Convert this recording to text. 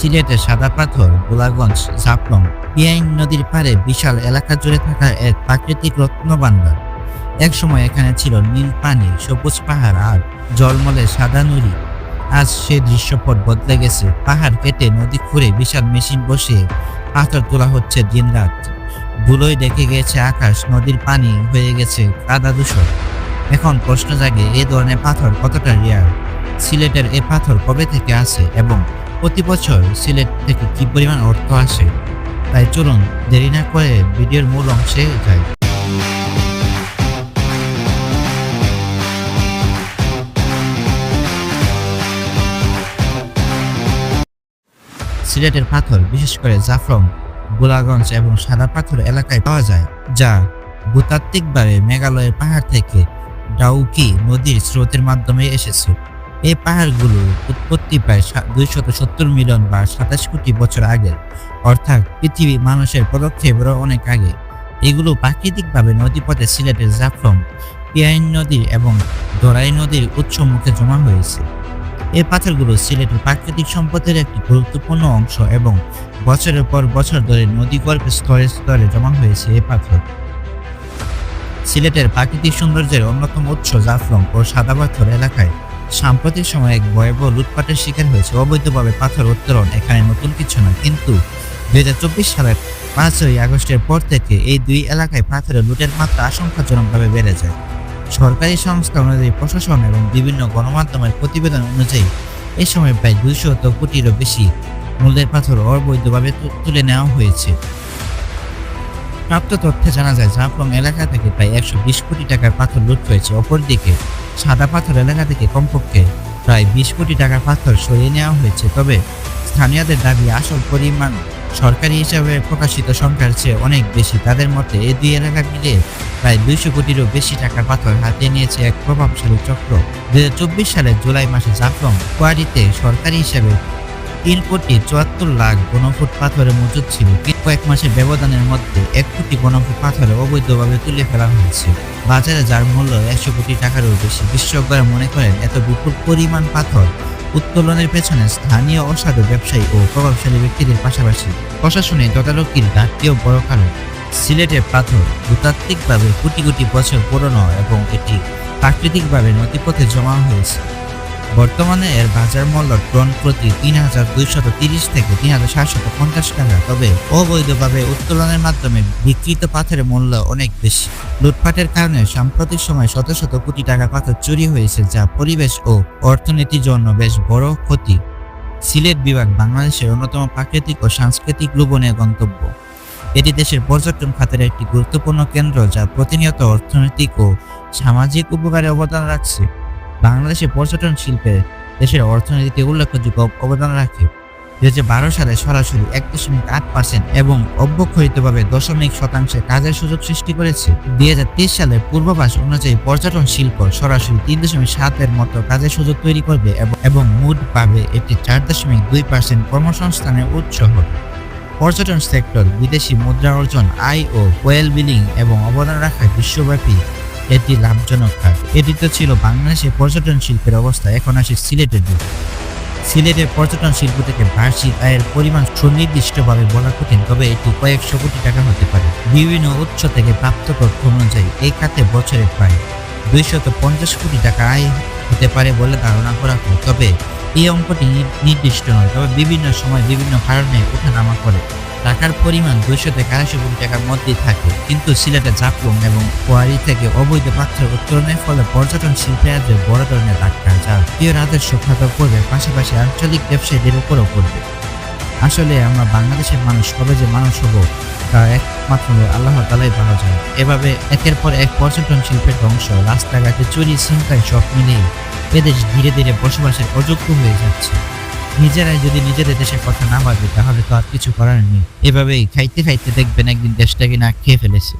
সিলেটের সাদা পাথর, গোলাগঞ্জ, জাফলং, পিয়াইন নদীর পাড়ে বিশাল এলাকা জুড়ে থাকা এক প্রাকৃতিক রত্নভাণ্ডার। একসময় এখানে ছিল নীল পানি, সবুজ পাহাড় আর জলমলে সাদা নুড়ি। আজ সে দৃশ্যপট বদলে গেছে। পাহাড় কেটে নদী খুঁড়ে বিশাল মেশিন বসিয়ে পাথর তোলা হচ্ছে দিনরাত। ধুলোয় ডেকে গেছে আকাশ, নদীর পানি হয়ে গেছে কাদা দূষণ এখন প্রশ্ন জাগে, এ ধরনের পাথর কতটা রেয়ার? সিলেটের এ পাথর কবে থেকে আসে এবং প্রতি বছর সিলেট থেকে কি পরিমাণ অর্থ আসে, তাই চলুন দেরি না করে ভিডিওর মূল অংশে যাই। সিলেটের পাথর, বিশেষ করে জাফরং, গোলাগঞ্জ এবং সাদা পাথর এলাকায় পাওয়া যায়, যা ভূতাত্ত্বিকভাবে মেঘালয়ের পাহাড় থেকে ডাউকি নদীর স্রোতের মাধ্যমে এসেছে। এই পাহাড়গুলো উৎপত্তি প্রায় দুইশত সত্তর মিলিয়ন বা সাতাশ কোটি বছর আগের। অর্থাৎ পৃথিবী মানুষের পদক্ষেপেরও অনেক আগে। এগুলো প্রাকৃতিকভাবে নদীপথে সিলেটের জাফরম পিয়াইন নদী এবং দরাই নদীর উৎস মুখে জমা হয়েছে। এই পাথরগুলো সিলেটের প্রাকৃতিক সম্পদের একটি গুরুত্বপূর্ণ অংশ এবং বছরের পর বছর ধরে নদীগর্ভে স্তরে স্তরে জমা হয়েছে এই পাথর। সিলেটের প্রাকৃতিক সৌন্দর্যের অন্যতম উৎস জাফলং ও সাদা পাথর এলাকায়। সাম্প্রতিক সময়ে এক ভয়াবহ লুটপাটের শিকার হয়েছে। অবৈধভাবে পাথর উত্তোলন এখানে নতুন কিছু না, কিন্তু দুই হাজার চব্বিশ সালের পাঁচই আগস্টের পর থেকে এই দুই এলাকায় পাথরের লুটের মাত্রা আশঙ্কাজনকভাবে বেড়ে যায়। সরকারি সংস্থা অনুযায়ী প্রশাসন এবং বিভিন্ন গণমাধ্যমের প্রতিবেদন অনুযায়ী এই সময় প্রায় দুইশত কোটিরও বেশি মূল্যের পাথর অবৈধভাবে তুলে নেওয়া হয়েছে। প্রাপ্ত তথ্যে জানা যায় জাফলং এলাকা থেকে প্রায় একশো বিশ কোটি টাকার পাথর লুট হয়েছে। অপরদিকে সাদা পাথর এলাকা থেকে কমপক্ষে প্রায় বিশ কোটি টাকার পাথর সরিয়ে নেওয়া হয়েছে, তবে স্থানীয়দের দাবি আসল পরিমাণ সরকারি হিসাবে প্রকাশিত সংখ্যার চেয়ে অনেক বেশি। তাদের মতে এই দুই এলাকা মিলে প্রায় দুইশো কোটিরও বেশি টাকার পাথর হাতে নিয়েছে এক প্রভাবশালী চক্র। দুই হাজার চব্বিশ সালের জুলাই মাসে জাফলং কোয়ারিতে সরকারি হিসাবে তিন কোটি চুয়াত্তর লাখ গণফুট পাথরের মজুদ ছিল। কয়েক মাসের ব্যবধানের মধ্যে এক কোটি গণফুট পাথরে অবৈধভাবে তুলে ফেলা হয়েছে। বাজারে যার মূল্য একশো কোটি টাকারও বেশি বিশেষজ্ঞরা মনে করেন এত বিপুল পরিমাণ পাথর উত্তোলনের পেছনে স্থানীয় অসাধু ব্যবসায়ী ও প্রভাবশালী ব্যক্তিদের পাশাপাশি প্রশাসনে তদারকির ঘাটতিও বড় কারণ। সিলেটের পাথর ভূতাত্ত্বিকভাবে কোটি কোটি বছর পুরনো এবং এটি প্রাকৃতিকভাবে নদীপথে জমা হয়েছে। বর্তমানে এর বাজার মূল্য টন প্রতি তিন হাজার দুইশত তিরিশ থেকে তিন হাজার সাতশত পঞ্চাশ টাকা। তবে অবৈধভাবে উত্তোলনের মাধ্যমে বিকৃত পাথরের মূল্য অনেক বেশি। লুটপাটের কারণে সাম্প্রতিক সময় শত শত কোটি টাকা পাথর চুরি হয়েছে, যা পরিবেশ ও অর্থনীতির জন্য বেশ বড় ক্ষতি। সিলেট বিভাগ বাংলাদেশের অন্যতম প্রাকৃতিক ও সাংস্কৃতিক লোভনীয় গন্তব্য। এটি দেশের পর্যটন খাতের একটি গুরুত্বপূর্ণ কেন্দ্র, যা প্রতিনিয়ত অর্থনৈতিক ও সামাজিক উপকারে অবদান রাখছে। বাংলাদেশে পর্যটন শিল্পে দেশের অর্থনীতিতে উল্লেখযোগ্য অবদান রাখে। দু হাজার বারো সালে সরাসরি এক দশমিক আট পার্সেন্ট এবং অব্যক্ষরিতভাবে দশমিক শতাংশে কাজের সুযোগ সৃষ্টি করেছে। দুই হাজার তেইশ সালে পূর্বাভাস অনুযায়ী পর্যটন শিল্প সরাসরি তিন দশমিক সাতের মতো কাজের সুযোগ তৈরি করবে এবং- মুড পাবে এটি চার দশমিক দুই পার্সেন্ট কর্মসংস্থানের উৎস হবে। পর্যটন সেক্টর বিদেশি মুদ্রা অর্জন, আয় ও ওয়েল বিলিং এবং অবদান রাখায় বিশ্বব্যাপী এটি লাভজনক কাজ। এটি তো ছিল বাংলাদেশের পর্যটন শিল্পের অবস্থা, এখন আসে সিলেটের দিকে। সিলেটের পর্যটন শিল্প থেকে বার্ষিক আয়ের পরিমাণ সুনির্দিষ্টভাবে বলা কঠিন, তবে এটি কয়েকশো কোটি টাকা হতে পারে। বিভিন্ন উৎস থেকে প্রাপ্ত তথ্য অনুযায়ী, এই খাতে বছরে প্রায় দুইশত পঞ্চাশ কোটি টাকা আয় হতে পারে বলে ধারণা করা হয়। তবে এই অঙ্কটি নির্দিষ্ট নয়, তবে বিভিন্ন সময় বিভিন্ন কারণে ওঠানামা করে। টাকার পরিমাণ দুইশো থেকে আড়াইশো কোটি টাকার মধ্যেই থাকে। কিন্তু সিলেটে জাফলং এবং কোয়ারি থেকে অবৈধ পাত্র উত্তোলনের ফলে পর্যটন শিল্পে আসবে বড় ধরনের ধাক্কা যা প্রিয় রাজস্ব খাত করবে পাশাপাশি আঞ্চলিক ব্যবসায়ীদের উপরও পড়বে। আসলে আমরা বাংলাদেশের মানুষ কবে যে মানুষ হব, তা একমাত্র আল্লাহ তালাই ভালো যায় এভাবে একের পর এক পর্যটন শিল্পের ধ্বংস, রাস্তাঘাটে চুরি, ছিনতাই সব মিলিয়ে এদেশ ধীরে ধীরে বসবাসের অযোগ্য হয়ে যাচ্ছে। নিজেরাই যদি নিজেদের দেশের কথা না ভাবে তাহলে তো আর কিছু করার নেই। এভাবেই খাইতে খাইতে দেখবেন একদিন দেশটাকে না খেয়ে ফেলেছে।